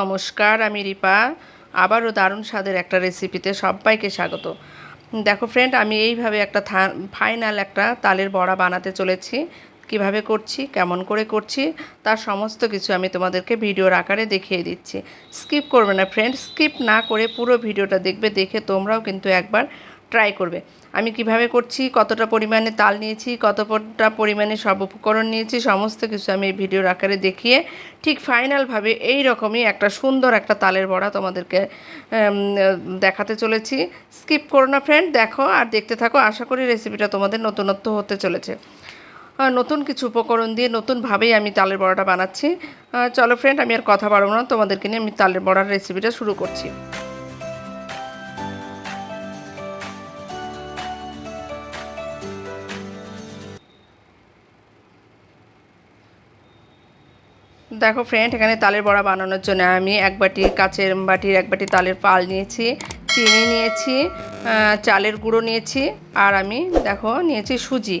নমস্কার, আমি রিপা। আবারও দারুণ স্বাদের একটা রেসিপিতে সবাইকে স্বাগত। দেখো ফ্রেন্ড আমি এইভাবে একটা ফাইনাল একটা তালের বড়া বানাতে চলেছি। কীভাবে করছি, কেমন করে করছি, তার সমস্ত কিছু আমি তোমাদেরকে ভিডিওর আকারে দেখিয়ে দিচ্ছি। স্কিপ করবে না ফ্রেন্ড স্কিপ না করে পুরো ভিডিওটা দেখবে, দেখে তোমরাও কিন্তু একবার ট্রাই করবে। আমি কীভাবে করছি, কতটা পরিমাণে তাল নিয়েছি, কতটা পরিমাণে সব উপকরণ নিয়েছি, সমস্ত কিছু আমি এই ভিডিওর আকারে দেখিয়ে ঠিক ফাইনালভাবে এই রকমই একটা সুন্দর একটা তালের বড়া তোমাদেরকে দেখাতে চলেছি। স্কিপ করো না ফ্রেন্ড দেখো আর দেখতে থাকো। আশা করি রেসিপিটা তোমাদের নতুনত্ব হতে চলেছে। নতুন কিছু উপকরণ দিয়ে নতুনভাবেই আমি তালের বড়াটা বানাচ্ছি। চলো ফ্রেন্ড আমি আর কথা বাড়বো না। তোমাদেরকে নিয়ে আমি তালের বড়ার রেসিপিটা শুরু করছি। দেখো ফ্রেন্ড এখানে তালের বড়া বানানোর জন্য আমি এক বাটি কাচের বাটির এক বাটি তালের পাল নিয়েছি, চিনি নিয়েছি চালের গুঁড়ো নিয়েছি আর আমি দেখো নিয়েছি সুজি।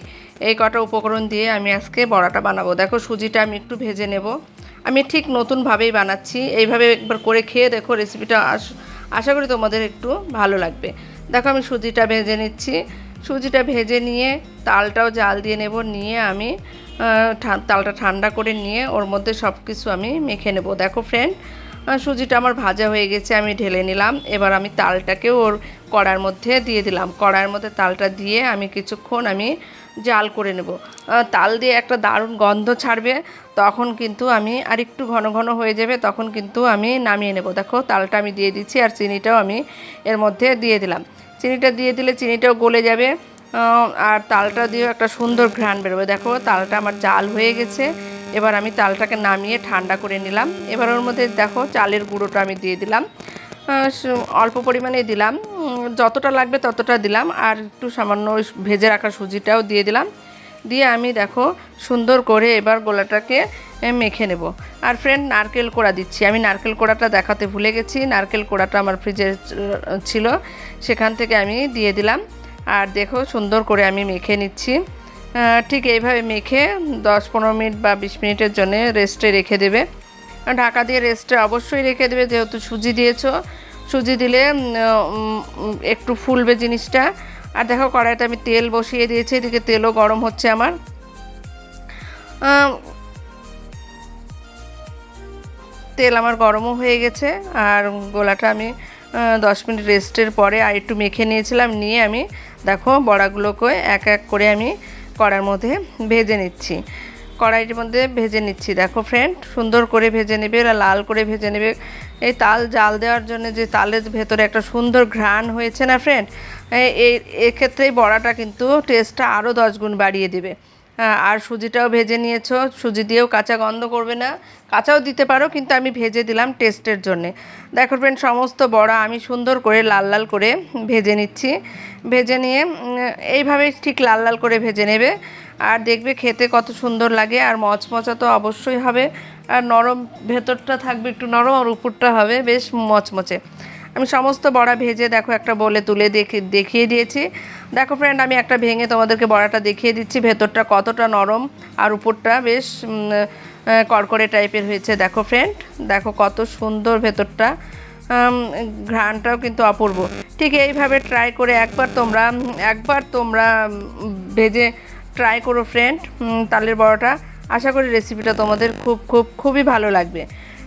এই কটা উপকরণ দিয়ে আমি আজকে বড়াটা বানাবো। দেখো সুজিটা আমি একটু ভেজে নেব। আমি ঠিক নতুনভাবেই বানাচ্ছি। এইভাবে একবার করে খেয়ে দেখো রেসিপিটা আশা করি তোমাদের একটু ভালো লাগবে। দেখো আমি সুজিটা ভেজে নিচ্ছি। সুজিটা ভেজে নিয়ে তালটাও জাল দিয়ে নেব, নিয়ে আমি তালটা ঠান্ডা করে নিয়ে ওর মধ্যে সব কিছু আমি মেখে নেব। দেখো ফ্রেন্ড সুজিটা আমার ভাজা হয়ে গেছে, আমি ঢেলে নিলাম। এবার আমি তালটাকেও ওর কড়ার মধ্যে দিয়ে দিলাম। কড়ার মধ্যে তালটা দিয়ে আমি কিছুক্ষণ আমি জাল করে নেব। তাল দিয়ে একটা দারুণ গন্ধ ছাড়বে, তখন কিন্তু আমি আর একটু ঘন ঘন হয়ে যাবে, তখন কিন্তু আমি নামিয়ে নেব। দেখো, তালটা আমি দিয়ে দিচ্ছি আর চিনিটাও আমি এর মধ্যে দিয়ে দিলাম। চিনিটা দিয়ে দিলে চিনিটাও গলে যাবে আর তালটা দিয়েও একটা সুন্দর ঘ্রাণ বেরোবে। দেখো, তালটা আমার জাল হয়ে গেছে। এবার আমি তালটাকে নামিয়ে ঠান্ডা করে নিলাম। এবার ওর মধ্যে দেখো, চালের গুঁড়োটা আমি দিয়ে দিলাম। অল্প পরিমাণে দিলাম। যতটা লাগবে ততটা দিলাম। আর একটু সামান্য ভেজে রাখা সুজিটাও দিয়ে দিলাম। দিয়ে আমি দেখো, সুন্দর করে এবার গোলাটাকে মেখে নেব। আর ফ্রেন্ড নারকেল কোড়া দিচ্ছি। আমি নারকেল কোড়াটা দেখাতে ভুলে গেছি। নারকেল কোড়াটা আমার ফ্রিজে ছিল। সেখান থেকে আমি দিয়ে দিলাম। আর দেখো, সুন্দর করে আমি মেখে নিচ্ছি। ঠিক এইভাবে মেখে দশ পনেরো মিনিট বা বিশ মিনিটের জন্য রেস্টে রেখে দেবে। ঢাকা দিয়ে রেস্টে অবশ্যই রেখে দেবে, যেহেতু সুজি দিয়েছ। সুজি দিলে একটু ফুলবে জিনিসটা। আর দেখো, কড়াইতে আমি তেল বসিয়ে দিয়েছি। এদিকে তেলও গরম হচ্ছে আমার। তেল আমার গরমও হয়ে গেছে আর গোলাটা আমি দশ মিনিট রেস্টের পরে আর একটু মেখে নিয়েছিলাম, নিয়ে আমি দেখো বড়াগুলোকে এক এক করে আমি কড়ার মধ্যে ভেজে নিচ্ছি। কড়াইটির মধ্যে ভেজে নিচ্ছি। দেখো ফ্রেন্ড সুন্দর করে ভেজে নেবে আর লাল করে ভেজে নেবে। এই তাল জাল দেওয়ার জন্য যে তালের ভেতরে একটা সুন্দর ঘ্রাণ হয়েছে না ফ্রেন্ড এই এক্ষেত্রে বড়াটা কিন্তু টেস্টটা আরও দশ গুণ বাড়িয়ে দেবে। আর সুজিটাও ভেজে নিয়েছো। সুজি দিয়েও কাঁচা গন্ধ করবে না। কাঁচাও দিতে পারো, কিন্তু আমি ভেজে দিলাম টেস্টের জন্যে। দেখো ফ্রেন্ড সমস্ত বড়া আমি সুন্দর করে লাল লাল করে ভেজে নিচ্ছি। ভেজে নিয়ে এইভাবে ঠিক লাল লাল করে ভেজে নেবে। আর দেখবে খেতে কত সুন্দর লাগে, আর মচমচা তো অবশ্যই হবে। আর নরম ভেতরটা থাকবে, একটু নরম আর উপরটা হবে, বেশ মচমচে। আমি সমস্ত বড়া ভেজে দেখো একটা বলে তুলে দেখে, দেখিয়ে দিয়েছি। দেখো ফ্রেন্ড আমি একটা ভেঙে তোমাদেরকে বড়াটা দেখিয়ে দিচ্ছি। ভেতরটা কতটা নরম আর উপরটা বেশ কড়কড়ে টাইপের হয়েছে। দেখো ফ্রেন্ড দেখো কত সুন্দর ভেতরটা। ঘ্রাণটাও কিন্তু অপূর্ব। ঠিক এইভাবে ট্রাই করে একবার তোমরা একবার তোমরা ভেজে ট্রাই করো ফ্রেন্ড তালের বড়াটা। আশা করি রেসিপিটা তোমাদের খুব খুব, খুবই ভালো লাগবে।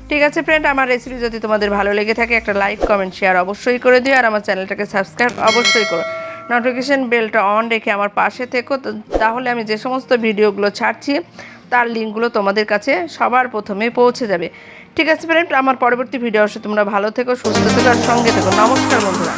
ঠিক আছে ফ্রেন্ড আমার রেসিপি যদি তোমাদের ভালো লেগে থাকে, একটা লাইক কমেন্ট শেয়ার অবশ্যই করে দিও, আর আমার চ্যানেলটাকে সাবস্ক্রাইব অবশ্যই করো। নোটিফিকেশান বেলটা অন রেখে আমার পাশে থেকো তাহলে আমি যে সমস্ত ভিডিওগুলো ছাড়ছি, তার লিঙ্কগুলো তোমাদের কাছে সবার প্রথমে পৌঁছে যাবে। ঠিক আছে ফ্রেন্ড আমার পরবর্তী ভিডিও অবশ্যই তোমরা ভালো থেকো, সুস্থ থেকো, আর সঙ্গে থেকো। নমস্কার, বন্ধুরা।